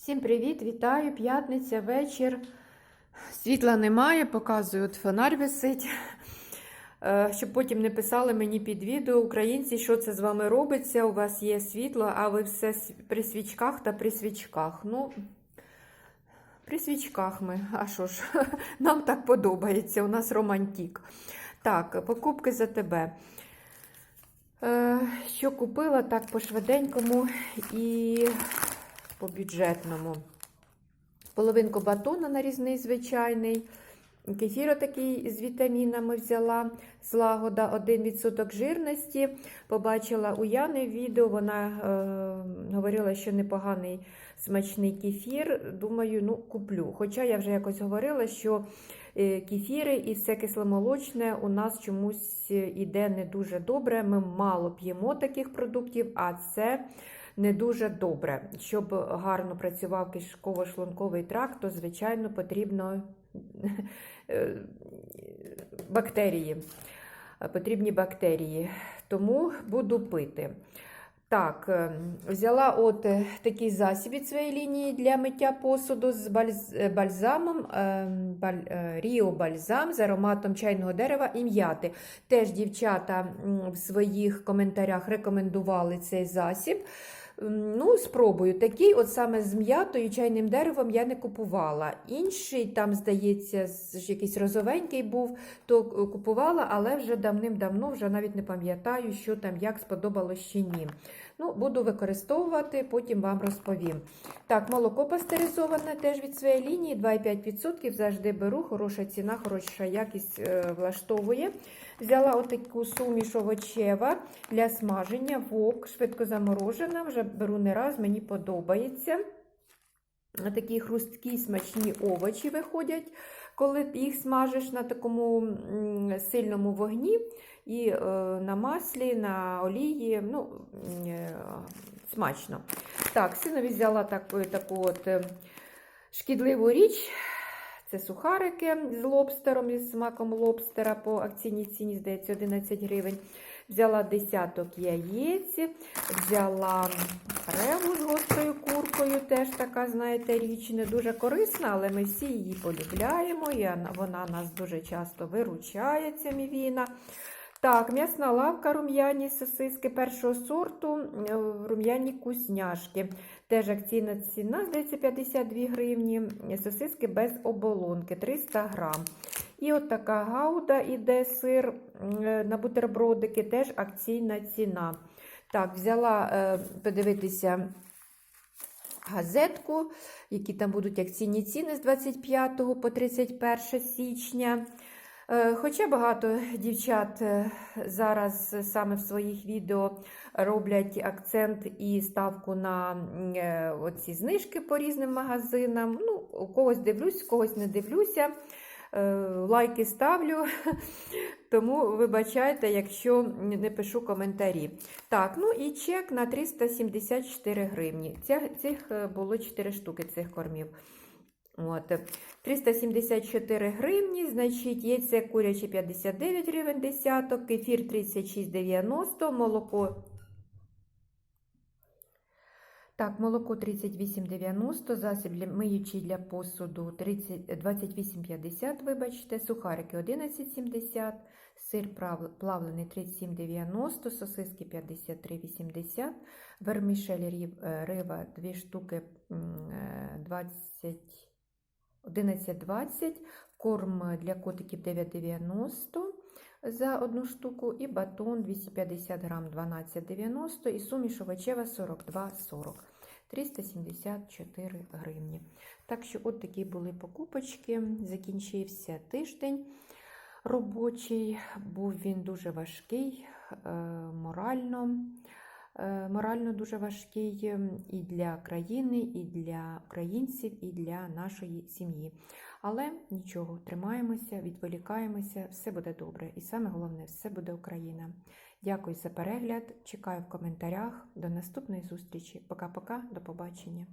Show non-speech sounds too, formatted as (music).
Всім привіт, вітаю! П'ятниця, вечір. Світла немає, показую, от фонарь висить. Е, Щоб потім не писали мені під відео українці, що це з вами робиться. У вас є світло, а ви все при свічках та при свічках. Ну, при свічках ми. А що ж, (laughs) нам так подобається, у нас романтик. Так, покупки за тебе. Е, Що купила, так по швиденькому і по бюджетному. Половинку батона нарізний звичайний. Кефір такий з вітамінами взяла. Злагода 1% жирності. Побачила у Яни відео, вона е, говорила, що непоганий смачний кефір. Думаю, ну куплю. Хоча я вже якось говорила, що е, кефіри і все кисломолочне у нас чомусь іде не дуже добре. Ми мало п'ємо таких продуктів, а це не дуже добре. Щоб гарно працював кишково-шлунковий тракт, то, звичайно, потрібно е, бактерії. Потрібні бактерії. Тому буду пити. Так, е, взяла от е, такий засіб від своєї лінії для миття посуду з е, бальзамом баль- Ріо Бальзам з ароматом чайного дерева і м'яти. Теж дівчата в своїх коментарях рекомендували цей засіб. Ну, спробую. Такий, от саме з м'ятою чайним деревом я не купувала. Інший, там, здається, якийсь розовенький був, то е, купувала, але вже давним-давно, вже навіть не пам'ятаю, що там, як сподобалось чи ні. Ну, буду використовувати, потім вам розповім. Так, молоко пастеризоване теж від своєї лінії, 2,5%. Завжди беру, хороша ціна, хороша якість е, влаштовує. Взяла отаку суміш овочева для смаження, вок, швидко заморожена. Вже беру не раз, мені подобається. Такі хрусткі смачні овочі виходять, коли їх смажиш на такому сильному вогні і е, на маслі, на олії. ну, е, Смачно. Так, синові взяла таку, таку от е, шкідливу річ. Це сухарики з лобстером, із смаком лобстера по акційній ціні, здається, 11 гривень. Взяла десяток яєць, взяла реву з гострою куркою, теж така, знаєте, річ не дуже корисна, але ми всі її полюбляємо, і вона- нас дуже часто виручає, ця мівіна. Так, м'ясна лавка, рум'яні сосиски першого сорту, е, рум'яні кусняшки. Теж акційна ціна, здається, 52 гривні. Сосиски без оболонки, 300 грам. І от така гауда іде сир е, на бутербродики, теж акційна ціна. Так, взяла е, подивитися газетку, які там будуть акційні ціни з 25 по 31 січня. Е, Хоча багато дівчат е, зараз саме в своїх відео роблять акцент і ставку на е, оці знижки по різним магазинам. Ну, у когось дивлюсь, у когось не дивлюся. Лайки ставлю, (laughs) тому вибачайте, якщо не пишу коментарі. Так, ну і чек на 374 гривні. Цих було 4 штуки цих кормів. От. 374 гривні, значить, яйце куряче 59 гривень десяток, кефір 36,90, молоко. Так, молоко 38,90, засіб для миючий для посуду 28,50, вибачте, сухарики 11,70, сир прав- плавлений 37,90, сосиски 53,80, вермішель е, рива 2 штуки е, 20 11,20, корм для котиків 9,90 за одну штуку, і батон 250 грам 12,90 і суміш овочева 42,40. 374 гривні. Так що, от такі були покупочки. Закінчився тиждень робочий, був він дуже важкий, е, морально. Е, Морально дуже важкий і для країни, і для українців, і для нашої сім'ї. Але нічого, тримаємося, відволікаємося, все буде добре. І саме головне, все буде Україна. Дякую за перегляд. Чекаю в коментарях. До наступної зустрічі. Пока-пока, до побачення.